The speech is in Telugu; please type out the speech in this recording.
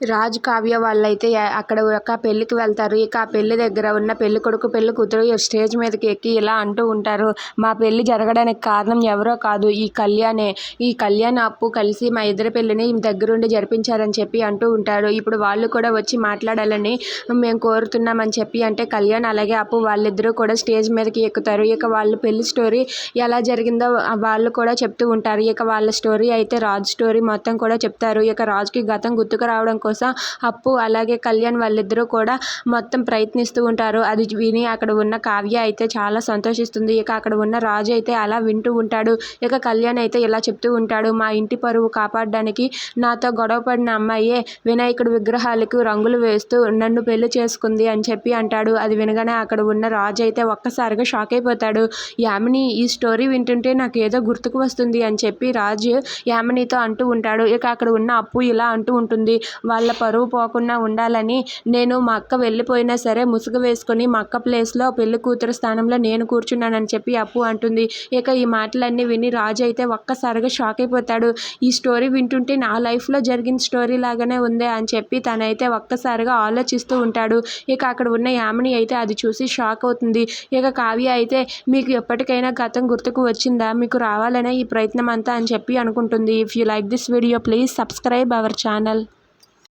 రాజు కావ్య వాళ్ళైతే అయితే అక్కడ ఒక పెళ్ళికి వెళ్తారు. ఇక ఆ పెళ్ళి దగ్గర ఉన్న పెళ్ళి కొడుకు పెళ్ళి కూతురు స్టేజ్ మీదకి ఎక్కి ఇలా అంటూ ఉంటారు. మా పెళ్ళి జరగడానికి కారణం ఎవరో కాదు ఈ కళ్యాణే. ఈ కళ్యాణ్ అప్పు కలిసి మా ఇద్దరి పెళ్ళిని దగ్గరుండి జరిపించారని చెప్పి అంటూ ఉంటారు ఇప్పుడు వాళ్ళు కూడా వచ్చి మాట్లాడాలని మేము కోరుతున్నామని చెప్పి అంటే కళ్యాణ్ అలాగే అప్పు వాళ్ళిద్దరూ కూడా స్టేజ్ మీదకి ఎక్కుతారు. ఇక వాళ్ళ పెళ్ళి స్టోరీ ఎలా జరిగిందో వాళ్ళు కూడా చెప్తూ ఉంటారు. ఇక వాళ్ళ స్టోరీ అయితే రాజు స్టోరీ మొత్తం కూడా చెప్తారు. ఇక రాజుకి గతం గుర్తుకు రావడం కోసం కోసం అప్పు అలాగే కళ్యాణ్ వాళ్ళిద్దరూ కూడా మొత్తం ప్రయత్నిస్తూ ఉంటారు. అది విని అక్కడ ఉన్న కావ్య అయితే చాలా సంతోషిస్తుంది. ఇక అక్కడ ఉన్న రాజు అయితే అలా వింటూ ఉంటాడు. ఇక కళ్యాణ్ అయితే ఇలా చెప్తూ ఉంటాడు మా ఇంటి పరువు కాపాడడానికి నాతో గొడవ పడిన అమ్మాయే వినాయకుడు విగ్రహాలకు రంగులు వేస్తూ నన్ను పెళ్ళి చేసుకుంది అని చెప్పి అంటాడు. అది వినగానే అక్కడ ఉన్న రాజు అయితే ఒక్కసారిగా షాక్ అయిపోతాడు. యామిని ఈ స్టోరీ వింటుంటే నాకు ఏదో గుర్తుకు వస్తుంది అని చెప్పి రాజు యామినితో అంటూ ఉంటాడు. ఇక అక్కడ ఉన్న అప్పు ఇలా అంటూ ఉంటుంది. వాళ్ళ పరువు పోకుండా ఉండాలని నేను మా అక్క వెళ్ళిపోయినా సరే ముసుగు వేసుకొని మా అక్క ప్లేస్లో పెళ్ళి కూతురు స్థానంలో నేను కూర్చున్నానని చెప్పి అప్పు అంటుంది. ఇక ఈ మాటలన్నీ విని రాజు అయితే ఒక్కసారిగా షాక్ అయిపోతాడు. ఈ స్టోరీ వింటుంటే నా లైఫ్లో జరిగిన స్టోరీ లాగానే ఉందే అని చెప్పి తనైతే ఒక్కసారిగా ఆలోచిస్తూ ఉంటాడు. ఇక అక్కడ ఉన్న యామిని అయితే అది చూసి షాక్ అవుతుంది. ఇక కావ్య అయితే మీకు ఎప్పటికైనా గతం గుర్తుకు వచ్చిందా? మీకు రావాలనే ఈ ప్రయత్నం అంతా అని చెప్పి అనుకుంటుంది. If you like this video please subscribe our channel